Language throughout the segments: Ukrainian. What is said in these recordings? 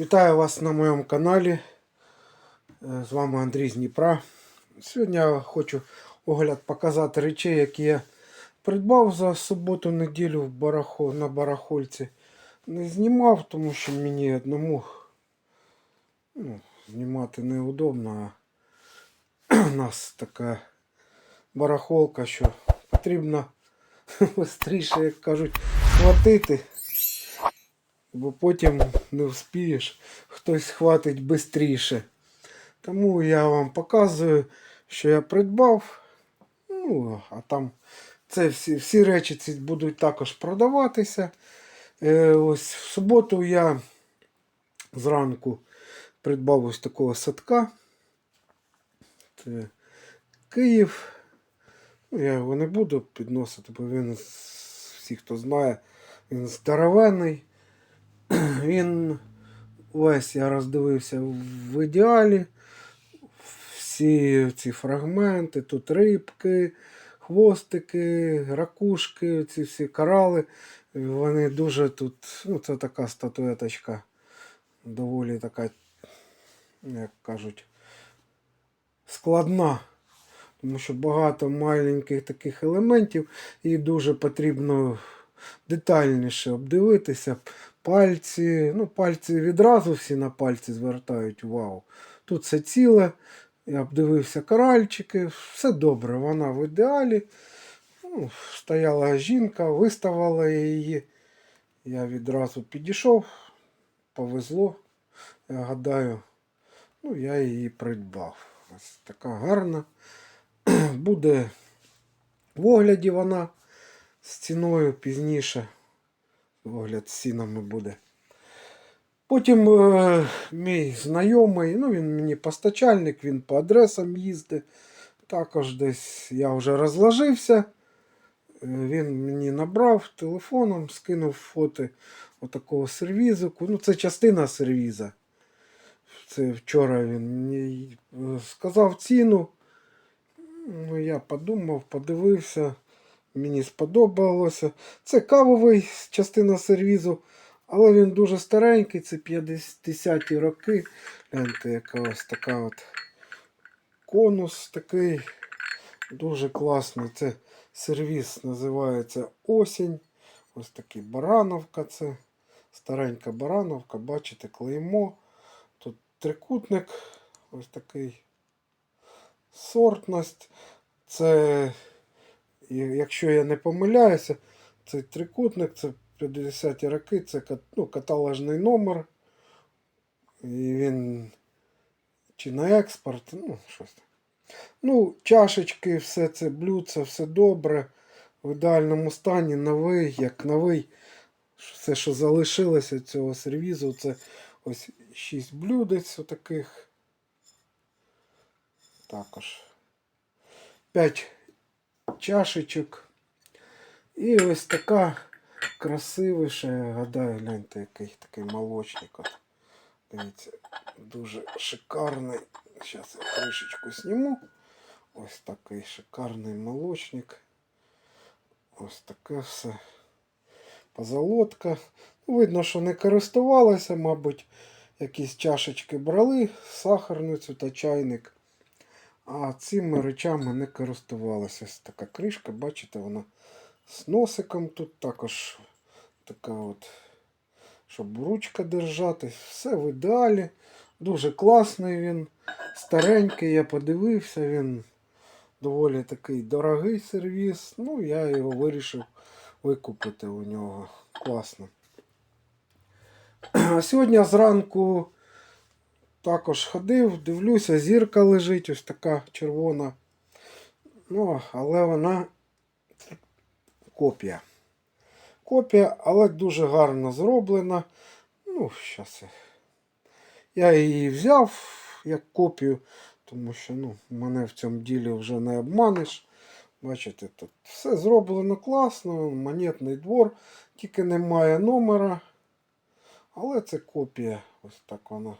Вітаю вас на моєму каналі. Е, З вами Андрій з Дніпра. Сьогодні я хочу огляд показати речей, які я придбав за суботу-неділю в барахо, на барахольці. Не знімав, тому що мені одному ну, знімати неудобно. У нас така барахолка, що потрібно швидше, як кажуть, схватити. Бо потім не вспієш, хтось схватить швидше. Тому я вам показую, що я придбав. Ну, а там це всі, всі речі ці будуть також продаватися. Е, ось в суботу я зранку придбав ось такого садка. Це Київ. Ну, я його не буду підносити, бо він, всі, хто знає, він здоровенний. Він весь я роздивився в ідеалі. Всі ці фрагменти, тут рибки, хвостики, ракушки, ці всі корали. Вони дуже тут, ну це така статуеточка, доволі така, як кажуть, складна. Тому що багато маленьких таких елементів і дуже потрібно детальніше обдивитися. Пальці, ну, пальці відразу всі на пальці звертають увагу. Тут все ціле. Я обдивився коральчики, все добре, вона в ідеалі. Ну, стояла жінка, виставила її. Я відразу підійшов, повезло, я гадаю, ну, я її придбав. Ось така гарна. Буде в огляді вона з ціною пізніше. Огляд з цінами буде. Потім е, мій знайомий, ну він мені постачальник, він по адресам їздить. Також десь я вже розложився. Е, Він мені набрав телефоном, скинув фото отакого сервізику. Ну, це частина сервіза. Це вчора він мені е, сказав ціну. Ну, я подумав, подивився. Мені сподобалося. Це кавовий частина сервізу, але він дуже старенький, це 50-ті роки. Гляньте, яка ось така от конус такий. Дуже класний. Це сервіз називається Осінь. Ось такий барановка. Це старенька барановка. Бачите, клеймо. Тут трикутник, ось такий сортність. Це якщо я не помиляюся, цей трикутник, це 50-ті роки, це ну, каталожний номер. І він чи на експорт, ну, щось. там. Ну, чашечки, все це блюдце, все добре. В ідеальному стані новий, як новий. Все, що залишилося цього сервізу, це ось 6 блюдець отаких. Також 5 чашечок. І ось така красивіша, гадаю, гляньте, який такий молочник. От. Дивіться, дуже шикарний. Зараз я кришечку зніму. Ось такий шикарний молочник. Ось таке все. Позолотка. Ну, Видно, що не користувалася, мабуть, якісь чашечки брали, сахарницю та чайник. А цими речами не користувалася. Ось така кришка, бачите, вона з носиком тут також така от, щоб ручка держати. Все в ідеалі. Дуже класний він, старенький, я подивився, він доволі такий дорогий сервіс. Ну, я його вирішив викупити у нього. Класно. Сьогодні зранку також ходив, дивлюся, зірка лежить, ось така червона. Ну, але вона копія. Копія, але дуже гарно зроблена. Ну, я. Я її взяв як копію, тому що ну, мене в цьому ділі вже не обманеш. Бачите, тут все зроблено класно, монетний двор, тільки немає номера. Але це копія. Ось так вона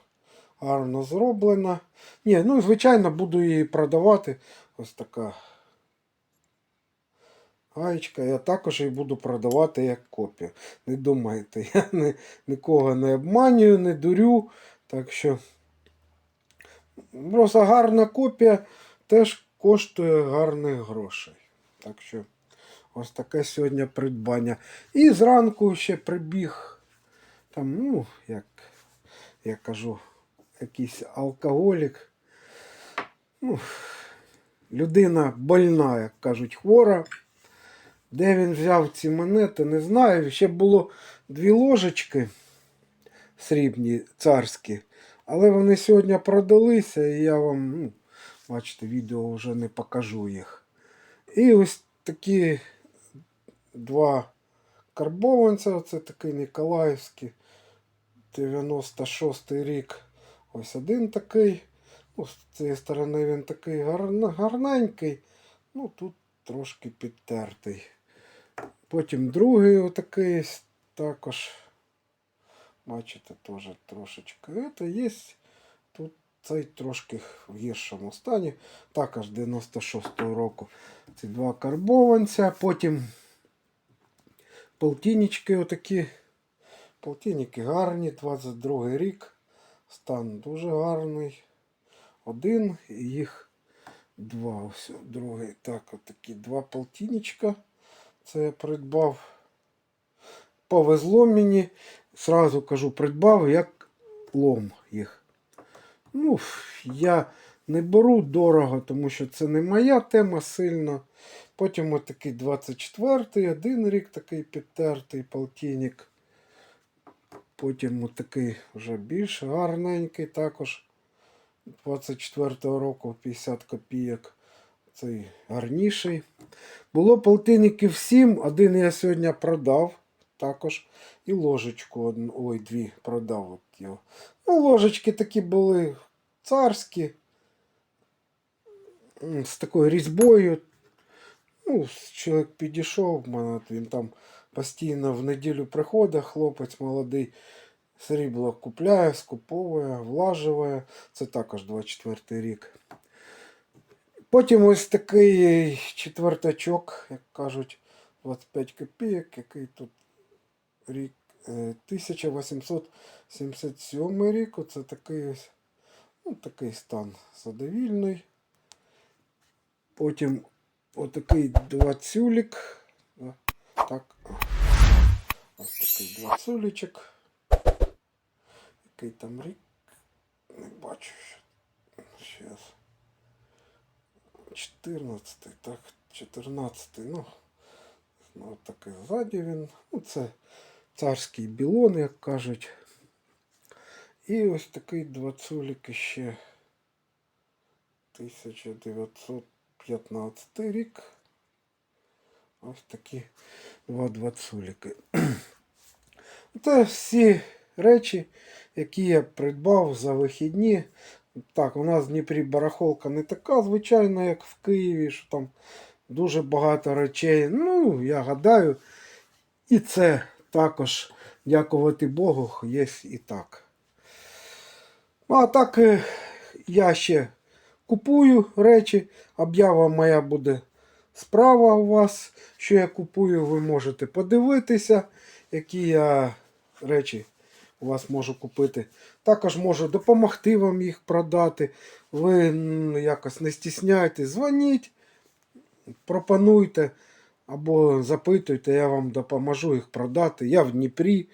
гарно зроблена. Ні, ну звичайно, буду її продавати. Ось така Гаєчка, я також її буду продавати як копію. Не думайте, я не, нікого не обманюю, не дурю. Так що просто гарна копія теж коштує гарних грошей. Так що ось таке сьогодні придбання. І зранку ще прибіг там, ну, як я кажу, якийсь алкоголік. Ну, людина больна, як кажуть, хвора. Де він взяв ці монети, не знаю. Ще було дві ложечки срібні, царські. Але вони сьогодні продалися, і я вам, ну, бачите, відео вже не покажу їх. І ось такі два карбованця, це такий Ніколаївський, 96 рік. Ось один такий. Ну, з цієї сторони він такий гарненький. Ну, тут трошки підтертий. Потім другий отакий також. Бачите, теж трошечки. Це є. Тут цей трошки в гіршому стані. Також 96-го року. Ці два карбованця. Потім полтиннички отакі. Полтинники гарні, 22 рік. Стан дуже гарний. Один і їх два. Ось другий. Так, отакі два полтинничка. Це я придбав. Повезло мені. Сразу кажу, придбав як лом їх. Ну, я не беру дорого, тому що це не моя тема сильно. Потім отакий 24-й, один рік такий підтертий полтинник. Потім отакий вже більш гарненький також. 24-го року 50 копійок. Цей гарніший. Було полтинників 7, один я сьогодні продав також. І ложечку одну, ой, дві продав. От його. Ну, ложечки такі були царські. З такою різьбою. Ну, чоловік підійшов, мене він там постійно в неділю приходить, хлопець молодий. Срібло купляє, скуповує, влажує. Це також 24 рік. Потім ось такий четвертачок, як кажуть, 25 копійок, який тут рік е, 1877 рік. Оце такий ось ну, такий стан задовільний. Потім отакий двадцюлік. Да, Так. Ось такий двадцюлічок. Який там рік? Не бачу. Зараз. 14, так, 14, ну, ну такий ззаді він. Ну, це царський білон, як кажуть. І ось такий двадцулік ще 1915 рік. Ось такі два двадцуліки. Це всі речі, які я придбав за вихідні. Так, у нас в Дніпрі барахолка не така звичайна, як в Києві, що там дуже багато речей. Ну, я гадаю, і це також, дякувати Богу, є і так. Ну, а так е, я ще купую речі. Об'ява моя буде справа у вас, що я купую, ви можете подивитися, які я речі у вас можу купити. Також можу допомогти вам їх продати. Ви якось не стісняйтесь, дзвоніть, пропонуйте або запитуйте, я вам допоможу їх продати. Я в Дніпрі.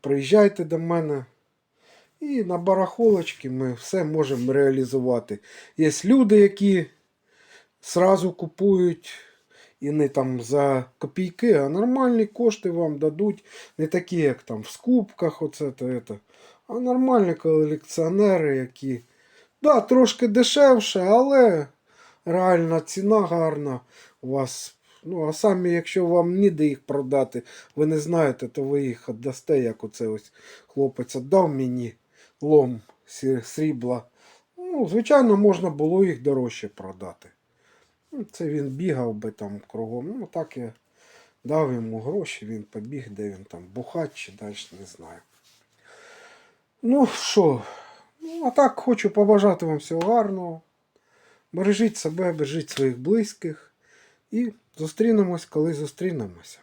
Приїжджайте до мене. І на барахолочки ми все можемо реалізувати. Є люди, які сразу купують і не там за копійки, а нормальні кошти вам дадуть. Не такі, як там в скупках, оце то, это, а нормальні колекціонери, які. Да, трошки дешевше, але реальна ціна гарна у вас. Ну, а самі, якщо вам ніде їх продати, ви не знаєте, то ви їх віддасте, як оце ось хлопець віддав мені лом срібла. Ну, звичайно, можна було їх дорожче продати. Ну, Це він бігав би там кругом. Ну, так я дав йому гроші, він побіг, де він там бухать чи далі, не знаю. Ну що, ну, а так хочу побажати вам всього гарного. Бережіть себе, бережіть своїх близьких і Зустрінемось, коли зустрінемося.